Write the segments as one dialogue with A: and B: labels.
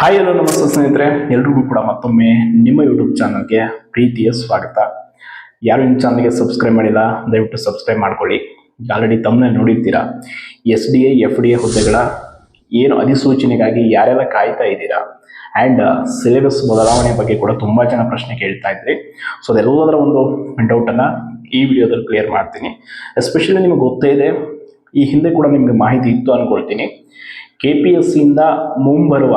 A: Hi hello ನಮಸ್ತೆ ಸ್ನೇಹಿತರೆ. ಎಲ್ರಿಗೂ ಕೂಡ ಮತ್ತೊಮ್ಮೆ ನಿಮ್ಮ ಯೂಟ್ಯೂಬ್ ಚಾನಲ್ಗೆ ಪ್ರೀತಿಯ ಸ್ವಾಗತ. ಯಾರು ನಿಮ್ಮ ಚಾನಲ್ಗೆ ಸಬ್ಸ್ಕ್ರೈಬ್ ಮಾಡಿಲ್ಲ, ದಯವಿಟ್ಟು ಸಬ್ಸ್ಕ್ರೈಬ್ ಮಾಡ್ಕೊಳ್ಳಿ. ಆಲ್ರೆಡಿ ತಮ್ಮನ್ನ ನೋಡಿರ್ತೀರಾ? S D A F D A ಹುದ್ದೆಗಳ ಏನು ಅಧಿಸೂಚನೆಗಾಗಿ ಯಾರೆಲ್ಲ ಕಾಯ್ತಾ ಇದ್ದೀರಾ? ಆ್ಯಂಡ್ ಸಿಲೆಬಸ್ ಬದಲಾವಣೆ ಬಗ್ಗೆ ಕೂಡ ತುಂಬ ಜನ ಪ್ರಶ್ನೆ ಕೇಳ್ತಾ ಇದ್ರಿ. ಸೊ ಅದೆಲ್ಲದರ ಒಂದು ಡೌಟನ್ನು ಈ ವಿಡಿಯೋದಲ್ಲಿ ಕ್ಲಿಯರ್ ಮಾಡ್ತೀನಿ. ಎಸ್ಪೆಷಲಿ ನಿಮಗೆ ಗೊತ್ತೇ ಇದೆ, ಈ ಹಿಂದೆ ಕೂಡ ನಿಮಗೆ ಮಾಹಿತಿ ಇತ್ತು ಅಂದ್ಕೊಳ್ತೀನಿ ಕೆ ಪಿ ಎಸ್ ಸಿಯಿಂದ ಮುಂಬರುವ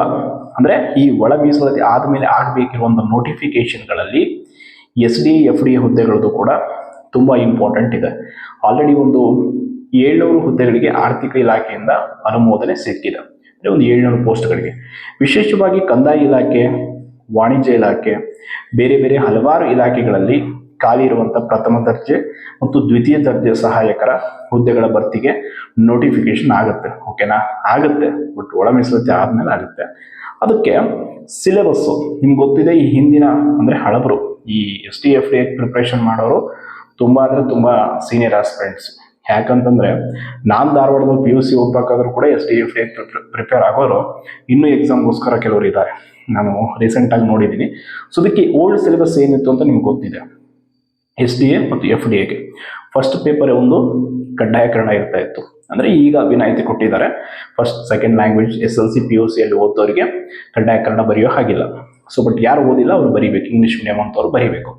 A: ಅಂದರೆ ಈ ಒಳ ಮೀಸಲಾತಿ ಆದಮೇಲೆ ಆಗಬೇಕಿರುವಂಥ ನೋಟಿಫಿಕೇಶನ್ಗಳಲ್ಲಿ ಎಸ್ ಡಿ ಎಫ್ ಡಿ ಹುದ್ದೆಗಳದ್ದು ಕೂಡ ತುಂಬ ಇಂಪಾರ್ಟೆಂಟ್ ಇದೆ. ಆಲ್ರೆಡಿ ಒಂದು ಏಳ್ನೂರು ಹುದ್ದೆಗಳಿಗೆ ಆರ್ಥಿಕ ಇಲಾಖೆಯಿಂದ ಅನುಮೋದನೆ ಸಿಕ್ಕಿದೆ. ಅಂದರೆ ಒಂದು ಏಳ್ನೂರು ಪೋಸ್ಟ್ಗಳಿಗೆ. ವಿಶೇಷವಾಗಿ ಕಂದಾಯ ಇಲಾಖೆ, ವಾಣಿಜ್ಯ ಇಲಾಖೆ, ಬೇರೆ ಬೇರೆ ಹಲವಾರು ಇಲಾಖೆಗಳಲ್ಲಿ ಖಾಲಿ ಇರುವಂಥ ಪ್ರಥಮ ದರ್ಜೆ ಮತ್ತು ದ್ವಿತೀಯ ದರ್ಜೆ ಸಹಾಯಕರ ಹುದ್ದೆಗಳ ಭರ್ತಿಗೆ ನೋಟಿಫಿಕೇಶನ್ ಆಗುತ್ತೆ ಓಕೆನಾ ಆಗುತ್ತೆ ಬಟ್ ಒಳ ಮೀಸಲಾತಿ ಆದಮೇಲೆ ಆಗುತ್ತೆ. ಅದಕ್ಕೆ ಸಿಲೆಬಸ್ಸು ನಿಮ್ಗೆ ಗೊತ್ತಿದೆ, ಈ ಹಿಂದಿನ ಅಂದರೆ ಹಳಬರು, ಈ S T F D preparation ಮಾಡೋರು ತುಂಬ ಅಂದರೆ ತುಂಬ ಸೀನಿಯರ್ ಆಸ್ಪಿರೆಂಟ್ಸ್ ಯಾಕಂತಂದರೆ ನಾನು ಧಾರವಾಡದಲ್ಲಿ ಪಿ ಯು ಸಿ ಓದ್ಬೇಕಾದ್ರೂ ಕೂಡ ಎಸ್ ಟಿ ಎಫ್ ಪ್ರಿಪೇರ್ ಆಗೋರು ಇನ್ನೂ ಎಕ್ಸಾಮ್ಗೋಸ್ಕರ ಕೆಲವರು ಇದ್ದಾರೆ. ನಾನು ರೀಸೆಂಟಾಗಿ ನೋಡಿದ್ದೀನಿ. ಸೊ ಅದಕ್ಕೆ ಓಲ್ಡ್ ಸಿಲೆಬಸ್ ಏನಿತ್ತು ಅಂತ ನಿಮ್ಗೆ ಗೊತ್ತಿದೆ. ಎಸ್ ಡಿ ಎ ಮತ್ತು ಎಫ್ ಡಿ ಎಗೆ ಫಸ್ಟ್ ಪೇಪರ್ ಒಂದು ಕಡ್ಡಾಯಕರಣ ಇರ್ತಾ ಇತ್ತು. ಅಂದರೆ ಈಗ ವಿನಾಯಿತಿ ಕೊಟ್ಟಿದ್ದಾರೆ. First second language S L C P U ಸಿಯಲ್ಲಿ ಓದೋರಿಗೆ ಕಡ್ಡಾಯಕರಣ ಬರೆಯೋ ಹಾಗಿಲ್ಲ. ಸೊ ಬಟ್ ಯಾರು ಓದಿಲ್ಲ, ಅವರು ಬರೀಬೇಕು. ಇಂಗ್ಲೀಷ್ ಮೀಡಿಯಂ ಅಂತವ್ರು ಬರೀಬೇಕು.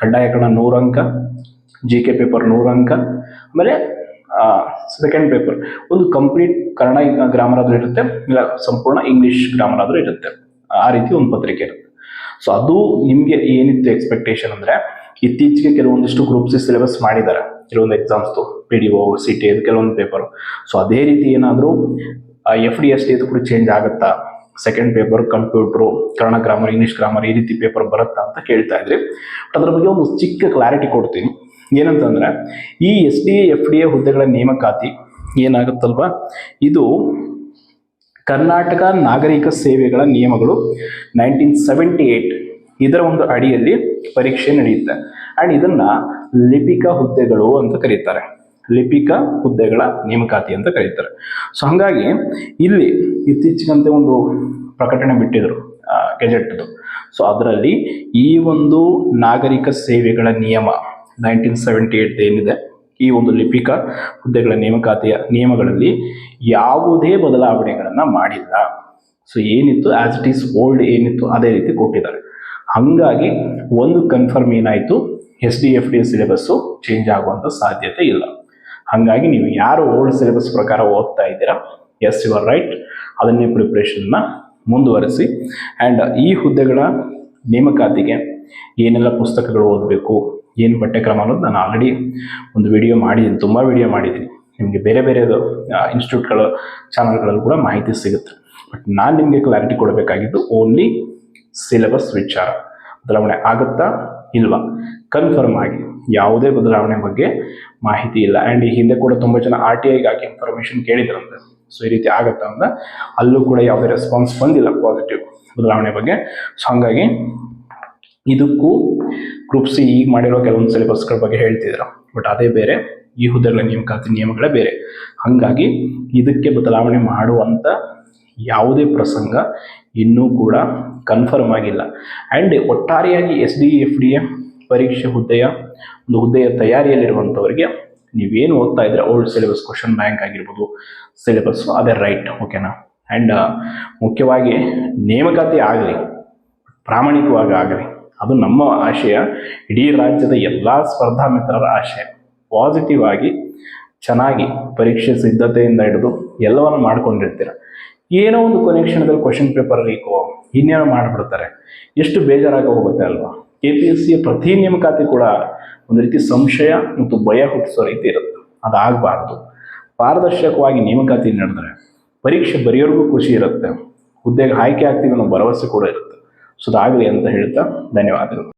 A: ಕಡ್ಡಾಯಕರಣ ನೂರು ಅಂಕ ಜಿ ಕೆ ಪೇಪರ್ ನೂರು ಅಂಕ, ಆಮೇಲೆ ಸೆಕೆಂಡ್ ಪೇಪರ್ ಒಂದು ಕಂಪ್ಲೀಟ್ ಕನ್ನಡ ಗ್ರಾಮರ್ ಆದರೂ ಇರುತ್ತೆ, ಇಲ್ಲ ಸಂಪೂರ್ಣ ಇಂಗ್ಲೀಷ್ ಗ್ರಾಮರ್ ಆದರೂ ಇರುತ್ತೆ. ಆ ರೀತಿ ಒಂದು ಪತ್ರಿಕೆ ಇರುತ್ತೆ. ಸೊ ಅದು ನಿಮಗೆ ಏನಿತ್ತು ಎಕ್ಸ್ಪೆಕ್ಟೇಷನ್ ಅಂದರೆ ಇತ್ತೀಚೆಗೆ ಕೆಲವೊಂದಿಷ್ಟು ಗ್ರೂಪ್ ಸಿ ಸಿಲೆಬಸ್ ಮಾಡಿದ್ದಾರೆ. ಕೆಲವೊಂದು ಎಕ್ಸಾಮ್ಸ್ದು P D O C T ಕೆಲವೊಂದು ಪೇಪರು ಸೊ ಅದೇ ರೀತಿ ಏನಾದರೂ ಎಫ್ ಡಿ ಎಸ್ ಟಿ ಅದು ಕೂಡ ಚೇಂಜ್ ಆಗುತ್ತಾ? Second paper computer Kannada grammar English grammar ಈ ರೀತಿ ಪೇಪರ್ ಬರುತ್ತಾ ಅಂತ ಕೇಳ್ತಾ ಇದ್ರಿ. ಬಟ್ ಅದ್ರ ಬಗ್ಗೆ ಒಂದು ಚಿಕ್ಕ ಕ್ಲಾರಿಟಿ ಕೊಡ್ತೀನಿ. ಏನಂತಂದ್ರೆ, ಈ S D F D A ಹುದ್ದೆಗಳ ನೇಮಕಾತಿ ಏನಾಗುತ್ತಲ್ವಾ? ಇದು ಕರ್ನಾಟಕ ನಾಗರಿಕ ಸೇವೆಗಳ ನಿಯಮಗಳು ನೈನ್ಟೀನ್ ಸೆವೆಂಟಿ ಏಯ್ಟ್ ಇದರ ಒಂದು ಅಡಿಯಲ್ಲಿ ಪರೀಕ್ಷೆ ನಡೆಯುತ್ತೆ. ಅಂಡ್ ಇದನ್ನ ಲಿಪಿಕ ಹುದ್ದೆಗಳು ಅಂತ ಕರೀತಾರೆ. ಲಿಪಿಕ ಹುದ್ದೆಗಳ ನೇಮಕಾತಿ ಅಂತ ಕರೀತಾರೆ. ಸೊ ಹಾಗಾಗಿ ಇಲ್ಲಿ ಇತ್ತೀಚೆಗಂತೆ ಒಂದು ಪ್ರಕಟಣೆ ಬಿಟ್ಟಿದ್ರು ಗೆಜೆಟ್ದು. ಸೊ ಅದರಲ್ಲಿ ಈ ಒಂದು ನಾಗರಿಕ ಸೇವೆಗಳ ನಿಯಮ ನೈನ್ಟೀನ್ ಸೆವೆಂಟಿ ಏಟ್ ಏನಿದೆ, ಈ ಒಂದು ಲಿಪಿಕ ಹುದ್ದೆಗಳ ನೇಮಕಾತಿಯ ನಿಯಮಗಳಲ್ಲಿ ಯಾವುದೇ ಬದಲಾವಣೆಗಳನ್ನು ಮಾಡಿಲ್ಲ. ಸೊ ಏನಿತ್ತು? ಆಸ್ ಇಟ್ ಈಸ್ ಓಲ್ಡ್ ಏನಿತ್ತು? ಅದೇ ರೀತಿ ಕೊಟ್ಟಿದ್ದಾರೆ. ಹಾಗಾಗಿ ಒಂದು ಕನ್ಫರ್ಮ್ ಏನಾಯಿತು? S D F D syllabus change ಆಗುವಂಥ ಸಾಧ್ಯತೆ ಇಲ್ಲ. ಹಾಗಾಗಿ ನೀವು ಯಾರು ಓಲ್ಡ್ ಸಿಲೆಬಸ್ ಪ್ರಕಾರ ಓದ್ತಾ ಇದ್ದೀರಾ? ಎಸ್ ಯುವರ್ ರೈಟ್ ಅದನ್ನೇ ಪ್ರಿಪ್ರೇಷನ್ನ ಮುಂದುವರಿಸಿ. ಆ್ಯಂಡ್ ಈ ಹುದ್ದೆಗಳ ನೇಮಕಾತಿಗೆ ಏನೆಲ್ಲ ಪುಸ್ತಕಗಳು ಓದಬೇಕು, ಏನು ಪಠ್ಯಕ್ರಮ ಅನ್ನೋದು ನಾನು ಆಲ್ರೆಡಿ ಒಂದು ವಿಡಿಯೋ ಮಾಡಿದ್ದೀನಿ, ತುಂಬ ವಿಡಿಯೋ ಮಾಡಿದ್ದೀನಿ. ನಿಮಗೆ ಬೇರೆ ಬೇರೆ ಇನ್ಸ್ಟಿಟ್ಯೂಟ್ಗಳ ಚಾನಲ್ಗಳಲ್ಲಿ ಕೂಡ ಮಾಹಿತಿ ಸಿಗುತ್ತೆ. ಬಟ್ ನಾನು ನಿಮಗೆ ಕ್ಲಾರಿಟಿ ಕೊಡಬೇಕಾಗಿದ್ದು ಓನ್ಲಿ ಸಿಲೆಬಸ್ ವಿಚಾರ. ಬದಲಾವಣೆ ಆಗುತ್ತಾ ಇಲ್ವಾ? ಕನ್ಫರ್ಮ್ ಆಗಿ ಯಾವುದೇ ಬದಲಾವಣೆ ಬಗ್ಗೆ ಮಾಹಿತಿ ಇಲ್ಲ. ಆ್ಯಂಡ್ ಈ ಹಿಂದೆ ಕೂಡ ತುಂಬ ಜನ ಆರ್ ಟಿ ಐಗೆ ಹಾಕಿ ಇನ್ಫಾರ್ಮೇಷನ್ ಕೇಳಿದ್ರಂತೆ. ಸೊ ಈ ರೀತಿ ಆಗುತ್ತಾ ಅಂತ ಅಲ್ಲೂ ಕೂಡ ಯಾವುದೇ ರೆಸ್ಪಾನ್ಸ್ ಬಂದಿಲ್ಲ ಪಾಸಿಟಿವ್ ಬದಲಾವಣೆ ಬಗ್ಗೆ. ಸೊ ಹಾಗಾಗಿ ಇದಕ್ಕೂ ಗ್ರೂಪ್ ಸಿ ಈಗ ಮಾಡಿರೋ ಕೆಲವೊಂದು ಸಿಲೆಬಸ್ಗಳ ಬಗ್ಗೆ ಹೇಳ್ತಿದ್ರು ಬಟ್ ಅದೇ ಬೇರೆ ಈ ಹುದ್ದೆಗಳ ನೇಮಕಾತಿ ನಿಯಮಗಳೇ ಬೇರೆ. ಹಾಗಾಗಿ ಇದಕ್ಕೆ ಬದಲಾವಣೆ ಮಾಡುವಂಥ ಯಾವುದೇ ಪ್ರಸಂಗ ಇನ್ನೂ ಕೂಡ ಕನ್ಫರ್ಮ್ ಆಗಿಲ್ಲ. ಆ್ಯಂಡ್ ಒಟ್ಟಾರೆಯಾಗಿ S D F D A ಪರೀಕ್ಷೆ ಹುದ್ದೆಯ, ಒಂದು ಹುದ್ದೆಯ ತಯಾರಿಯಲ್ಲಿರುವಂಥವರಿಗೆ ನೀವೇನು ಓದ್ತಾ ಇದ್ರೆ ಓಲ್ಡ್ ಸಿಲೆಬಸ್ ಕ್ವಶನ್ ಬ್ಯಾಂಕ್ ಆಗಿರ್ಬೋದು ಸಿಲೆಬಸ್ಸು ಅದೇ ರೈಟ್ ಓಕೆನಾ ಆ್ಯಂಡ್ ಮುಖ್ಯವಾಗಿ ನೇಮಕಾತಿ ಆಗಲಿ, ಪ್ರಾಮಾಣಿಕವಾಗಿ ಆಗಲಿ, ಅದು ನಮ್ಮ ಆಶಯ, ಇಡೀ ರಾಜ್ಯದ ಎಲ್ಲ ಸ್ಪರ್ಧಾ ಮಿತ್ರರ ಆಶಯ. ಪಾಸಿಟಿವ್ ಆಗಿ, ಚೆನ್ನಾಗಿ ಪರೀಕ್ಷೆ ಸಿದ್ಧತೆಯಿಂದ ಹಿಡಿದು ಎಲ್ಲವನ್ನು ಮಾಡ್ಕೊಂಡಿರ್ತೀರ. ಏನೋ ಒಂದು ಕೊನೆ ಕ್ಷಣದಲ್ಲಿ ಕ್ವಶನ್ ಪೇಪರ್ ಲೀಕೋ ಇನ್ನೇನೋ ಮಾಡಿಬಿಡ್ತಾರೆ. ಎಷ್ಟು ಬೇಜಾರಾಗಿ ಹೋಗುತ್ತೆ ಅಲ್ವಾ? ಕೆ ಪಿ ಎಸ್ ಸಿಯ ಪ್ರತಿ ನೇಮಕಾತಿ ಕೂಡ ಒಂದು ರೀತಿ ಸಂಶಯ ಮತ್ತು ಭಯ ಹುಟ್ಟಿಸೋ ರೀತಿ ಇರುತ್ತೆ. ಅದಾಗಬಾರ್ದು. ಪಾರದರ್ಶಕವಾಗಿ ನೇಮಕಾತಿ ನಡೆದ್ರೆ ಪರೀಕ್ಷೆ ಬರೆಯೋರಿಗೂ ಖುಷಿ ಇರುತ್ತೆ. ಹುದ್ದೆಗೆ ಆಯ್ಕೆ ಆಗ್ತೀವಿ ಅನ್ನೋ ಭರವಸೆ ಕೂಡ ಇರುತ್ತೆ. ಸೊ ಅದಾಗಲಿ ಅಂತ ಹೇಳ್ತಾ ಧನ್ಯವಾದಗಳು.